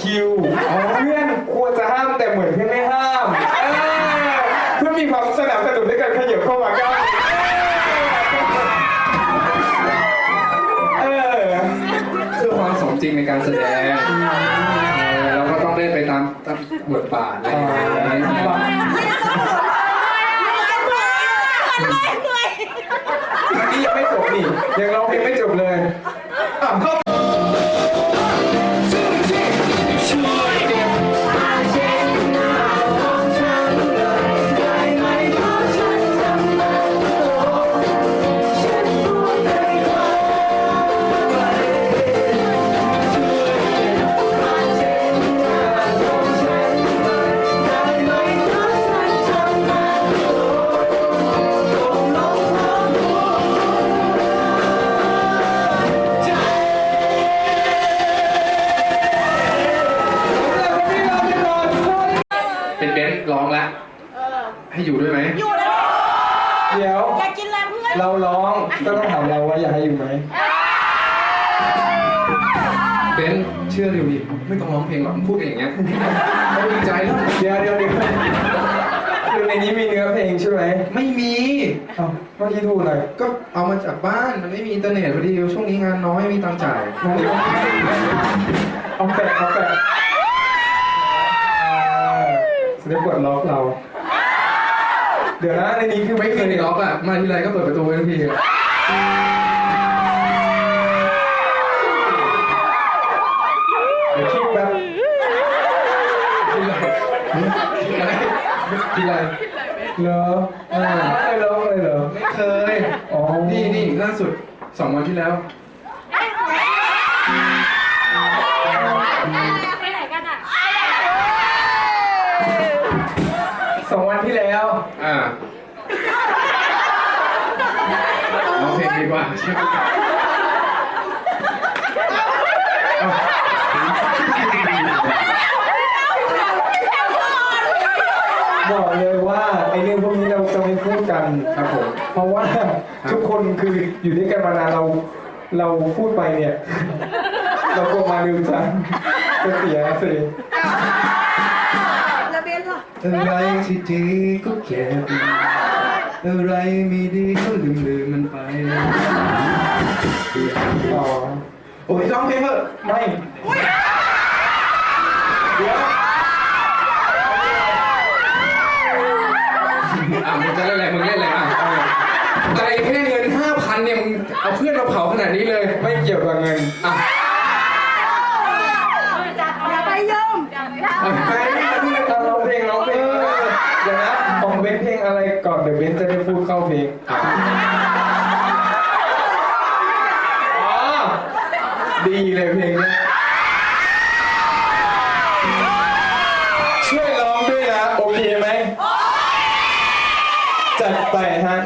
คิวเพื่อนควรจะห้ามแต่เหมือนเพื่อนไม่ห้ามเออเพื่อนมีความสนับสนุนด้วยการขยับเข้ามาก้าวเออคือความสมจริงในการแสดงเออเราก็ต้องเล่นไปตามตามบทบาทอะไรอย่างเงี้ยอันนี้ยังไม่จบนี่ยังร้องเพลงไม่จบเลยอะเข้า เป็นเบนซ์ร้องแล้วให้อยู่ด้วยไหมอยู่แล้วเดี๋ยว อยากกินแรงเพื่อนเราร้องก็ต้องถามเราว่าอยากให้อยู่ไหมเบนซ์เชื่อดิวดิไม่ต้องร้องเพลงหรอกมึงพูดอย่างเงี้ยเขาดีใจแล้วเดี๋ยวเดี๋ยวเดี๋ยวคือในนี้มีเนื้อเพลงใช่ไหมไม่มี เอ้าเมื่อกี้ถูกเลยก็เอามาจากบ้านมันไม่มีอินเทอร์เน็ตพอดีช่วงนี้งานน้อยไม่มีตังค์จ่าย เอาแปะเอาแปะ จะได้ปลดล็อกเรา เดี๋ยวนะในนี้คือไม่ไม่เคเคยยได้ล็อกอะ มาทีไรก็เปิดประตูไว้ทุกทีอะเดี๋ยวคิดแป๊บทีไรทีไรเหรออ่าไม่ร้องเลยเหรอ ไม่เคย อ๋อ นี่นี่ล่าสุดสองวันที่แล้ว ที่แล้วอ่าร้องเพลงดีกว่าใช่ไหมเอาบอกเลยว่าไอ้เรื่องพวกนี้เราจะไม่พูดกันครับผมเพราะว่าทุกคนคืออยู่ด้วยกันมานานเราเราพูดไปเนี่ย เรากลัวมาลืมจังจะเสียสิแล้วเบนล่ะ อะไรที่ดีก็เก็บ อะไรไม่ดีก็ลืมลืมมันไปอ๋อโอ้ยร้องเพลงเถอะไม่เดี๋ยวอะมึงจะเล่นอะไรมึงเล่นอะไรอะเอาอะไรแค่เงินห้าพันเนี่ยมึงเอาเพื่อนมาเผาขนาดนี้เลยไม่เกี่ยวกับเงินอะอย่าไปยุ่ง เอาไป เพลงอะไรก่อนเดี๋ยวเบนจะได้พูดเข้าเพลงอ๋อดีเลยเพลงนี้ช่วยร้องด้วยนะ โอเคไหมจัดไปฮะ